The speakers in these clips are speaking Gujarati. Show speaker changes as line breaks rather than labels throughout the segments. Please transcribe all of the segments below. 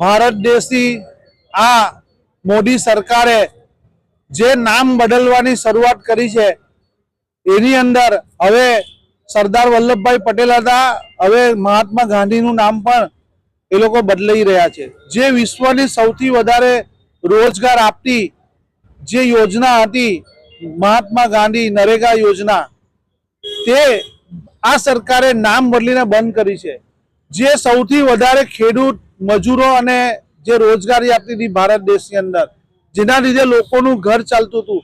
ભારત દેશની આ મોદી સરકારે જે નામ બદલવાની શરૂઆત કરી છે, એની અંદર હવે સરદાર વલ્લભભાઈ પટેલ હતા, હવે મહાત્મા ગાંધીનું નામ પણ એ લોકો બદલાઈ રહ્યા છે. જે વિશ્વની સૌથી વધારે રોજગાર આપતી જે યોજના હતી, મહાત્મા ગાંધી નરેગા યોજના, તે આ સરકારે નામ બદલીને બંધ કરી છે. જે સૌથી વધારે ખેડૂત, મજૂરો અને જે રોજગારી આપતી હતી ભારત દેશની અંદર, જેના લીધે લોકોનું ઘર ચાલતું હતું,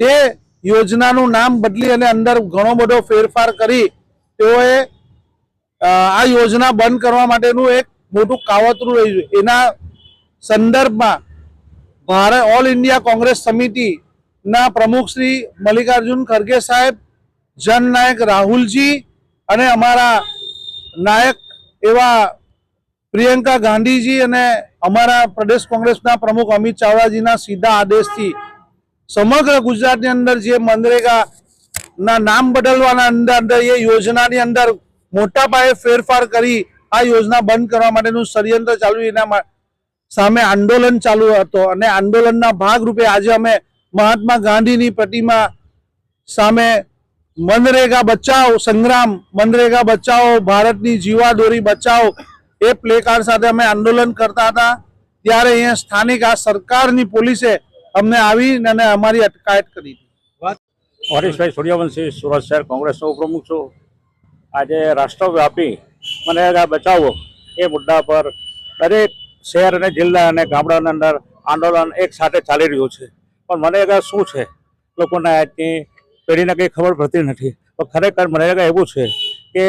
તે યોજનાનું નામ બદલી અને અંદર ઘણો બધો ફેરફાર કરી તેઓએ આ યોજના બંધ કરવા માટેનું એક મોટું કાવતરું રહ્યું છે. એના સંદર્ભમાં ભારત, ઓલ ઇન્ડિયા કોંગ્રેસ સમિતિના પ્રમુખ શ્રી મલ્લિકાર્જુન ખરગે સાહેબ જનનાયક રાહુલજી અને અમારા નાયક એવા પ્રિયંકા ગાંધીજી અને અમારા પ્રદેશ કોંગ્રેસના પ્રમુખ અમિત ચાવડાજીના સીધા આદેશથી સમગ્ર ગુજરાતની અંદર જે મનરેગાના નામ બદલવાના અંદર અંદર એ યોજનાની અંદર મોટા પાયે ફેરફાર કરી આ યોજના બંધ કરવા માટેનું ષડયંત્ર ચાલુ એના સામે આંદોલન ચાલુ હતો અને આંદોલનના ભાગરૂપે આજે અમે મહાત્મા ગાંધીની પ્રતિમા સામે મનરેગા બચાવ, સંગ્રામ, મનરેગા બચાવો, ભારતની જીવાદોરી બચાવો, એ પ્લે કાર્ડ સાથે અમે આંદોલન કરતા હતા. ત્યારે અહીંયા સ્થાનિક આ સરકારની પોલીસે અમને આવી અને અમારી અટકાયત કરી
હરીશભાઈ સૂર્યવંશી, સુરત શહેર કોંગ્રેસનો ઉપપ્રમુખ છું. આજે રાષ્ટ્રવ્યાપી મનરેગા બચાવો એ મુદ્દા પર દરેક શહેર અને જિલ્લા અને ગામડાની અંદર આંદોલન એક સાથે ચાલી રહ્યું છે. પણ મનરેગા શું છે? લોકોને આજની પેઢીને કંઈ ખબર પડતી નથી. તો ખરેખર મનરેગા એવું છે કે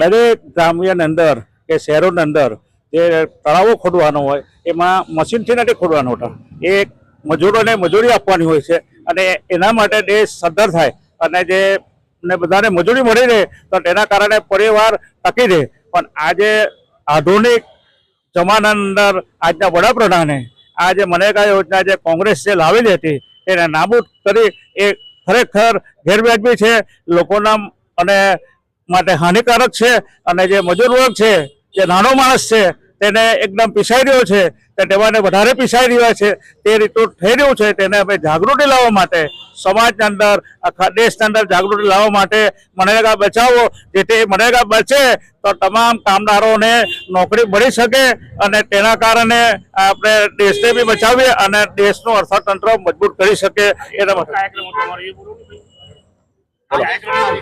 દરેક ગ્રામ્યની અંદર કે શહેરોની અંદર જે તળાવો ખોદવાનો હોય, એમાં મશીનથી નથી ખોદવાનો હોતા. એ મજૂરોને મજૂરી આપવાની હોય છે અને એના માટે દેશ સદ્ધર થાય અને જે ને બધાને મજૂરી મળી રહે, તો તેના કારણે પરિવાર ટકી રહે. પણ આજે આધુનિક જમાનાની અંદર આજના વડાપ્રધાને આ જે મનરેગા યોજના જે કોંગ્રેસ જે લાવેલી હતી, એને નાબૂદ કરી એ ખરેખર ગેરવાજબી છે. લોકોના અને માટે હાનિકારક છે. અને જે મજૂર વર્ગ છે, જે નાનો માણસ છે, તેને એકદમ પીસાઈ રહ્યો છે. તે તેમાંને વધારે પીસાઈ રહ્યા છે. તે રીતનું થઈ રહ્યું છે. તેને અમે જાગૃતિ લાવવા માટે સમાજની અંદર આખા દેશની અંદર જાગૃતિ લાવવા માટે મનરેગા બચાવો. જેથી મનરેગા બચે તો તમામ કામદારોને નોકરી મળી શકે અને તેના કારણે આપણે દેશને બી બચાવીએ અને દેશનું અર્થતંત્ર મજબૂત કરી શકે એના માટે.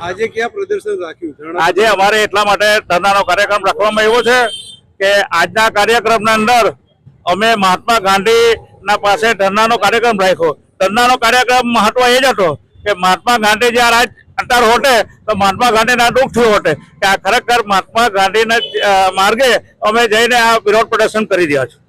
આજે ક્યાં પ્રદર્શન રાખ્યું?
આજે અમારે એટલા માટે ધરણાનો કાર્યક્રમ રાખવામાં આવ્યો છે કે આજના કાર્યક્રમના અંદર અમે મહાત્મા ગાંધીના પાસે ધરનાનો કાર્યક્રમ રાખ્યો. ધરણાનો કાર્યક્રમ મહત્વ એ જ હતો કે મહાત્મા ગાંધી જ્યાં રાજ અંતર હોટે તો મહાત્મા ગાંધીના દુઃખ થયું હોટે. કે આ ખરેખર મહાત્મા ગાંધીના માર્ગે અમે જઈને આ વિરોધ પ્રદર્શન કરી રહ્યા છીએ.